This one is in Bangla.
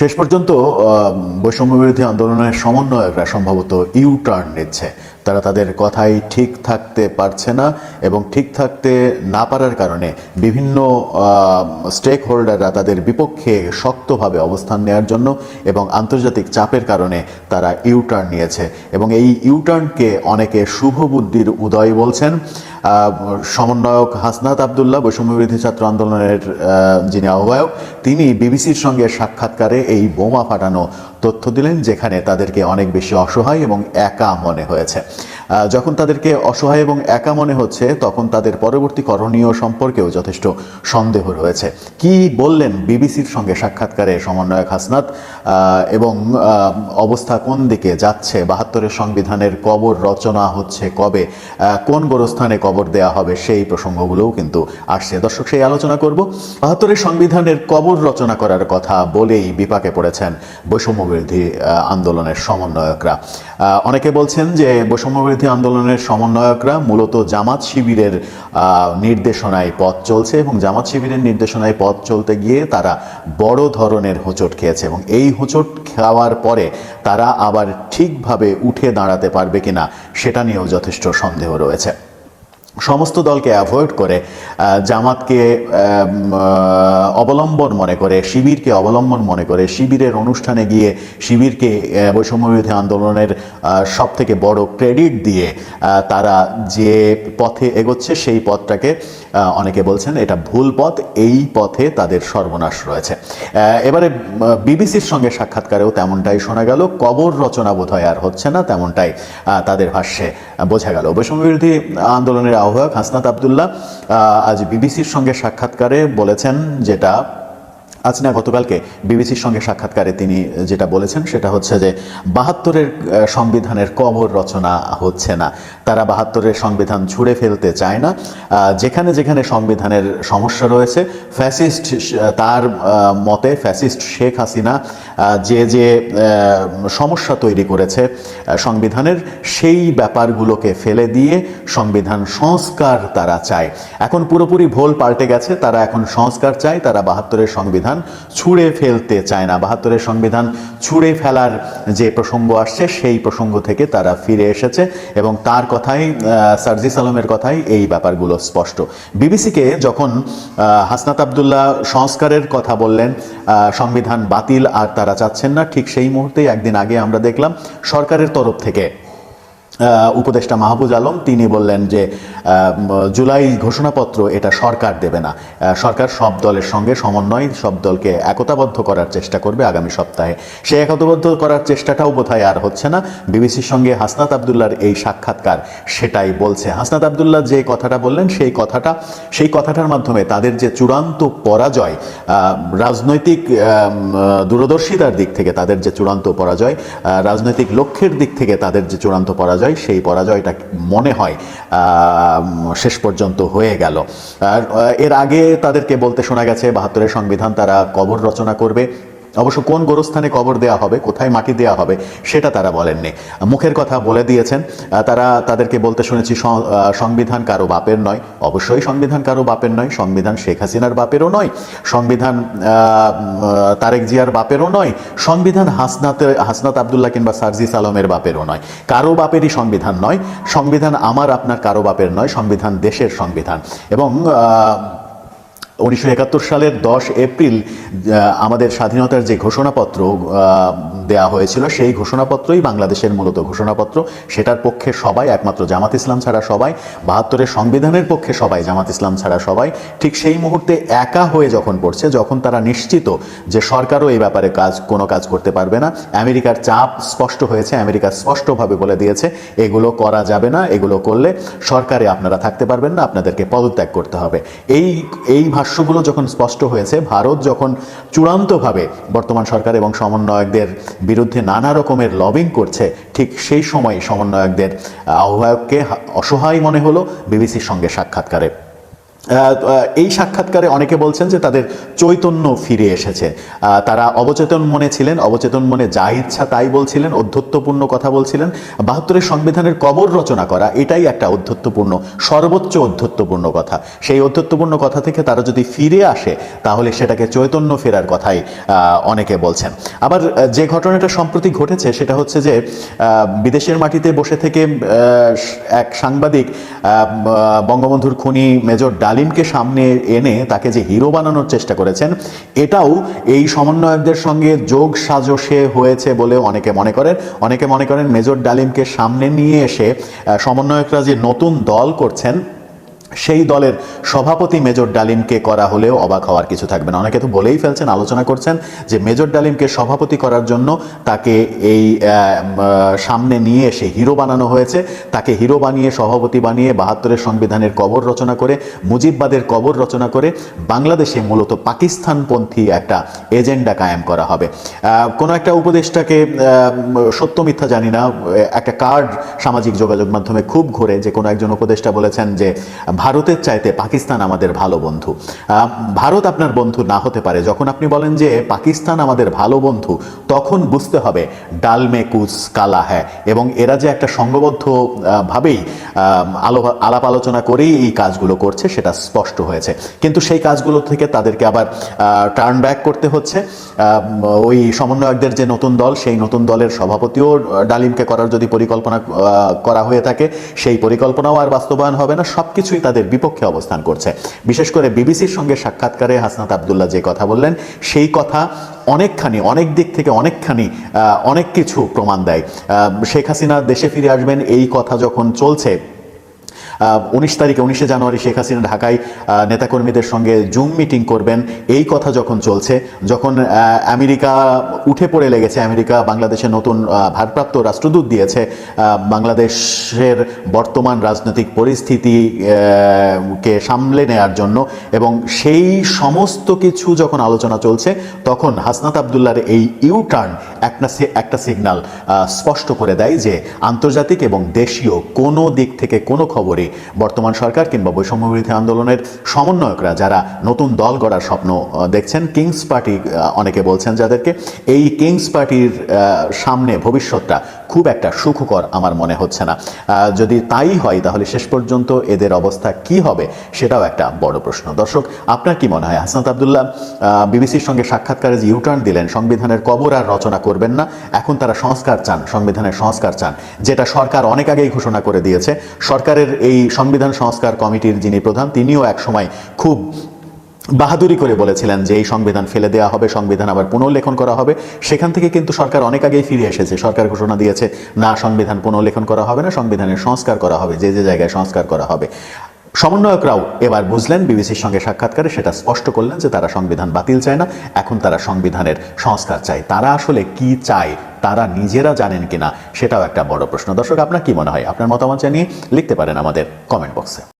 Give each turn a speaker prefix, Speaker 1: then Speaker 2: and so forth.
Speaker 1: শেষ পর্যন্ত বৈষম্য বিরোধী আন্দোলনের সমন্বয়করা সম্ভবত ইউ টার্ন নিচ্ছে। তারা তাদের কথাই ঠিক থাকতে পারছে না এবং ঠিক থাকতে না পারার কারণে বিভিন্ন স্টেক হোল্ডাররা তাদের বিপক্ষে শক্তভাবে অবস্থান নেওয়ার জন্য এবং আন্তর্জাতিক চাপের কারণে তারা ইউটার্ন নিয়েছে এবং এই ইউটার্নকে অনেকে শুভ বুদ্ধির উদয় বলছেন। সমন্বয়ক হাসনাত আবদুল্লাহ বৈষম্য বিরোধী ছাত্র আন্দোলনের যিনি আহ্বায়ক, তিনি বিবিসির সঙ্গে সাক্ষাৎকারে এই বোমা ফাটানো তথ্য দিলেন, যেখানে তাদেরকে অনেক বেশি অসহায় এবং একা মনে হয়েছে। যখন তাদেরকে অসহায় এবং একা মনে হচ্ছে, তখন তাদের পরবর্তী করণীয় সম্পর্কেও যথেষ্ট সন্দেহ রয়েছে। কি বললেন বিবিসির সঙ্গে সাক্ষাৎকারে সমন্বয়ক হাসনাত? এবং অবস্থা কোন দিকে যাচ্ছে? বাহাত্তরের সংবিধানের কবর রচনা হচ্ছে কবে? কোন গোরস্থানে কবর দেয়া হবে? সেই প্রসঙ্গগুলোও কিন্তু আসছে। দর্শক, সেই আলোচনা করব। বাহাত্তরের সংবিধানের কবর রচনা করার কথা বলেই বিপাকে পড়েছেন বৈষম্য বিরোধী আন্দোলনের সমন্বয়করা। অনেকে বলছেন যে বৈষম্য বিরোধী আন্দোলনের সমন্বয়করা মূলত জামাত শিবিরের নির্দেশনায় পথ চলছে এবং জামাত শিবিরের নির্দেশনায় পথ চলতে গিয়ে তারা বড় ধরনের হোঁচট খেয়েছে এবং এই হোঁচট খাওয়ার পরে তারা আবার ঠিকভাবে উঠে দাঁড়াতে পারবে কিনা সেটা নিয়েও যথেষ্ট সন্দেহ রয়েছে। সমস্ত দলকে অ্যাভয়েড করে জামাতকে অবলম্বন মনে করে, শিবিরকে অবলম্বন মনে করে, শিবিরের অনুষ্ঠানে গিয়ে শিবিরকে বৈষম্যবিরোধী আন্দোলনের সব থেকে বড় ক্রেডিট দিয়ে তারা যে পথে এগোচ্ছে সেই পথটাকে অনেকে বলছেন এটা ভুল পথ, এই পথে তাদের সর্বনাশ রয়েছে। এবারে বিবিসির সঙ্গে সাক্ষাৎকারেও তেমনটাই শোনা গেল। কবর রচনা বোধহয় আর হচ্ছে না, তেমনটাই তাদের ভাষ্যে বোঝা গেল। বৈষম্য বিরোধী আন্দোলনের আহ্বায়ক হাসনাত আবদুল্লাহ আজ বিবিসির সঙ্গে সাক্ষাৎকারে বলেছেন যেটা আজ না গতকালকে বিবিসির সঙ্গে সাক্ষাৎকারে তিনি যেটা বলেছেন সেটা হচ্ছে যে বাহাত্তরের সংবিধানের কবর রচনা হচ্ছে না। তারা বাহাত্তরের সংবিধান ছুঁড়ে ফেলতে চায় না। যেখানে যেখানে সংবিধানের সমস্যা রয়েছে, ফ্যাসিস্ট তার মতে ফ্যাসিস্ট শেখ হাসিনা যে যে সমস্যা তৈরি করেছে সংবিধানের সেই ব্যাপারগুলোকে ফেলে দিয়ে সংবিধান সংস্কার তারা চায়। এখন পুরোপুরি ভোল পাল্টে গেছে, তারা এখন সংস্কার চায়, তারা বাহাত্তরের সংবিধান ছুঁড়ে ফেলতে চায় না। বাহাত্তরের সংবিধান ছুঁড়ে ফেলার যে প্রসঙ্গ আসছে সেই প্রসঙ্গ থেকে তারা ফিরে এসেছে এবং তার কথাই আহ, সার্জিস আলমের কথাই এই ব্যাপারগুলো স্পষ্ট। বিবিসিকে যখন হাসনাত আবদুল্লাহ সংস্কারের কথা বললেন সংবিধান বাতিল আর তারা চাচ্ছেন না ঠিক সেই মুহূর্তেই একদিন আগে আমরা দেখলাম সরকারের তরফ থেকে উপদেষ্টা মাহবুজ আলম, তিনি বললেন যে জুলাই ঘোষণাপত্র এটা সরকার দেবে না। সরকার সব দলের সঙ্গে সমন্বয়, সব দলকে একতাবদ্ধ করার চেষ্টা করবে আগামী সপ্তাহে। সে একতাবদ্ধ করার চেষ্টাটাও বোধহয় আর হচ্ছে না। বিবিসির সঙ্গে হাসনাত আবদুল্লার এই সাক্ষাৎকার সেটাই বলছে। হাসনাত আবদুল্লাহ যে কথাটা বললেন, সেই কথাটা, সেই কথাটার মাধ্যমে তাদের যে চূড়ান্ত পরাজয় রাজনৈতিক দূরদর্শিতার দিক থেকে তাদের যে চূড়ান্ত পরাজয় রাজনৈতিক লক্ষ্যের দিক থেকে তাদের যে চূড়ান্ত পরাজয় সেই পরাজয়টা মনে হয় শেষ পর্যন্ত হয়ে গেল। আর এর আগে তাদেরকে বলতে শোনা গেছে, বাহাত্তরের সংবিধান তারা কবর রচনা করবে। অবশ্য কোন গোরস্থানে কবর দেওয়া হবে, কোথায় মাটি দেওয়া হবে, সেটা তারা বলেননি। মুখের কথা বলে দিয়েছেন তারা তাদেরকে বলতে শুনেছি সংবিধান কারও বাপের নয়। অবশ্যই সংবিধান কারও বাপের নয়, সংবিধান শেখ হাসিনার বাপেরও নয়, সংবিধান তারেক জিয়ার বাপেরও নয়, সংবিধান হাসনাতে, হাসনাত আবদুল্লাহ কিংবা সার্জিস আলমের বাপেরও নয়। কারও বাপেরই সংবিধান নয়, সংবিধান আমার আপনার কারও বাপের নয়, সংবিধান দেশের সংবিধান। এবং উনিশশো একাত্তর সালের দশ এপ্রিল আমাদের স্বাধীনতার যে ঘোষণাপত্র দেয়া হয়েছিল, সেই ঘোষণাপত্রই বাংলাদেশের মূলত ঘোষণাপত্র। সেটার পক্ষে সবাই, একমাত্র জামাত ইসলাম ছাড়া সবাই, বাহাত্তরের সংবিধানের পক্ষে সবাই জামাত ইসলাম ছাড়া সবাই, ঠিক সেই মুহূর্তে একা হয়ে যখন পড়ছে, যখন তারা নিশ্চিত যে সরকারও এই ব্যাপারে কাজ, কোনো কাজ করতে পারবে না, আমেরিকার চাপ স্পষ্ট হয়েছে, আমেরিকা স্পষ্টভাবে বলে দিয়েছে, এগুলো করা যাবে না, এগুলো করলে সরকারে আপনারা থাকতে পারবেন না, আপনাদেরকে পদত্যাগ করতে হবে। এই এই ভাষ্যগুলো যখন স্পষ্ট হয়েছে, ভারত যখন চূড়ান্তভাবে বর্তমান সরকার এবং সমন্বয়কদের বিরুদ্ধে নানা রকমের লবিং করছে, ঠিক সেই সময় সমন্বয়কদের আহ্বায়ককে অসহায় মনে হলো, বিবিসির সঙ্গে সাক্ষাৎকারে। এই সাক্ষাৎকারে অনেকে বলছেন যে তাদের চৈতন্য ফিরে এসেছে। তারা অবচেতন মনে ছিলেন, অবচেতন মনে যা ইচ্ছা তাই বলছিলেন অধ্যত্বপূর্ণ কথা বলছিলেন। বাহাত্তরের সংবিধানের কবর রচনা করা, এটাই একটা অধ্যত্বপূর্ণ সর্বোচ্চ অধ্যত্বপূর্ণ কথা। সেই অধ্যত্বপূর্ণ কথা থেকে তারা যদি ফিরে আসে, তাহলে সেটাকে চৈতন্য ফেরার কথাই অনেকে বলছেন। আবার যে ঘটনাটা সম্প্রতি ঘটেছে, সেটা হচ্ছে যে বিদেশের মাটিতে বসে থেকে এক সাংবাদিক বঙ্গবন্ধুর খুনি মেজর ডালিমকে সামনে এনে তাকে যে হিরো বানানোর চেষ্টা করেছেন, এটাও এই সমন্বয়কদের সঙ্গে যোগ সাজসে হয়েছে বলে অনেকে মনে করেন। অনেকে মনে করেন মেজর ডালিমকে সামনে নিয়ে এসে সমন্বয়করা যে নতুন দল করছেন সেই দলের সভাপতি মেজর ডালিমকে করা হলেও অবাক হওয়ার কিছু থাকবে না। অনেকে তো বলেই ফেলছেন, আলোচনা করছেন যে মেজর ডালিমকে সভাপতি করার জন্য তাকে এই সামনে নিয়ে এসে হিরো বানানো হয়েছে। তাকে হিরো বানিয়ে, সভাপতি বানিয়ে, বাহাত্তরের সংবিধানের কবর রচনা করে, মুজিববাদের কবর রচনা করে বাংলাদেশে মূলত পাকিস্তানপন্থী একটা এজেন্ডা কায়েম করা হবে। কোনো একটা উপদেশটাকে সত্য মিথ্যা জানি না একটা কার্ড সামাজিক যোগাযোগ মাধ্যমে খুব ঘুরে যে কোনো একজন উপদেষ্টা বলেছেন যে ভারতের চাইতে পাকিস্তান আমাদের ভালো বন্ধু। ভারত আপনার বন্ধু না হতে পারে। যখন আপনি বলেন যে পাকিস্তান আমাদের ভালো বন্ধু তখন বুঝতে হবে ডাল মে কুচ কালা হ্যাঁ। এবং এরা যে একটা সংঘবদ্ধ আহ, ভাবেই আলো আলাপ আলোচনা করেই এই কাজগুলো করছে সেটা স্পষ্ট হয়েছে। কিন্তু সেই কাজগুলো থেকে তাদেরকে আবার টার্ন ব্যাক করতে হচ্ছে। ওই সমন্বয়কদের যে নতুন দল সেই নতুন দলের সভাপতিও ডালিমকে করার যদি পরিকল্পনা করা হয়ে থাকে সেই পরিকল্পনাও আর বাস্তবায়ন হবে না। সব কিছুই তাদের বিপক্ষে অবস্থান করছে। বিশেষ করে বিবিসির সঙ্গে সাক্ষাৎকারে হাসনাত আবদুল্লাহ যে কথা বললেন, সেই কথা অনেকখানি, অনেক দিক থেকে অনেকখানি অনেক কিছু প্রমাণ দেয়। শেখ হাসিনা দেশে ফিরে আসবেন, এই কথা যখন চলছে উনিশ তারিখে, উনিশে জানুয়ারি শেখ হাসিনা ঢাকায় নেতাকর্মীদের সঙ্গে জুম মিটিং করবেন। এই কথা যখন চলছে, যখন আমেরিকা উঠে পড়ে লেগেছে, আমেরিকা বাংলাদেশে নতুন ভারপ্রাপ্ত রাষ্ট্রদূত দিয়েছে বাংলাদেশের বর্তমান রাজনৈতিক পরিস্থিতি কে সামলে নেয়ার জন্য এবং সেই সমস্ত কিছু যখন আলোচনা চলছে, তখন হাসনাত আবদুল্লার এই ইউ টার্ন একটা একটা সিগন্যাল স্পষ্ট করে দেয় যে আন্তর্জাতিক এবং দেশীয় কোনো দিক থেকে কোনো খবরই বর্তমান সরকার কিংবা বৈষম্যবিরোধী আন্দোলনের সমন্বয়করা যারা নতুন দল গড়ার স্বপ্ন দেখছেন, কিংস পার্টি অনেকে বলছেন যাদেরকে, এই কিংস পার্টির সামনে ভবিষ্যৎটা খুব একটা সুখকর আমার মনে হচ্ছে না। যদি তাই হয়, তাহলে শেষ পর্যন্ত এদের অবস্থা কি হবে সেটাও একটা বড় প্রশ্ন। দর্শক, আপনার কি মনে হয়? হাসনাত আবদুল্লাহ বিবিসির সঙ্গে সাক্ষাৎকারে যে ইউটার্ন দিলেন, সংবিধানের কবর আর রচনা করবেন না। এখন তারা সংস্কার চান, সংবিধানের সংস্কার চান, যেটা সরকার অনেক আগেই ঘোষণা করে দিয়েছে। সরকারের এই সংবিধান সংস্কার কমিটির যিনি প্রধান, তিনিও একসময় খুব বাহাদুরি করে বলেছিলেন যে এই সংবিধান ফেলে দেওয়া হবে, সংবিধান আবার পুনর্লেখন করা হবে। সেখান থেকে কিন্তু সরকার অনেক আগেই ফিরে এসেছে। সরকার ঘোষণা দিয়েছে, না, সংবিধান পুনর্লেখন করা হবে না, সংবিধানের সংস্কার করা হবে, যে যে জায়গায় সংস্কার করা হবে। সমন্বয়করাও এবার বুঝলেন, বিবিসির সঙ্গে সাক্ষাৎকারে সেটা স্পষ্ট করলেন যে তারা সংবিধান বাতিল চায় না, এখন তারা সংবিধানের সংস্কার চায়। তারা আসলে কি চায়, তারা নিজেরা জানেন কিনা, সেটাও একটা বড় প্রশ্ন। দর্শক, আপনার কি মনে হয়? আপনার মতামত জানিয়ে লিখতে পারেন আমাদের কমেন্ট বক্সে।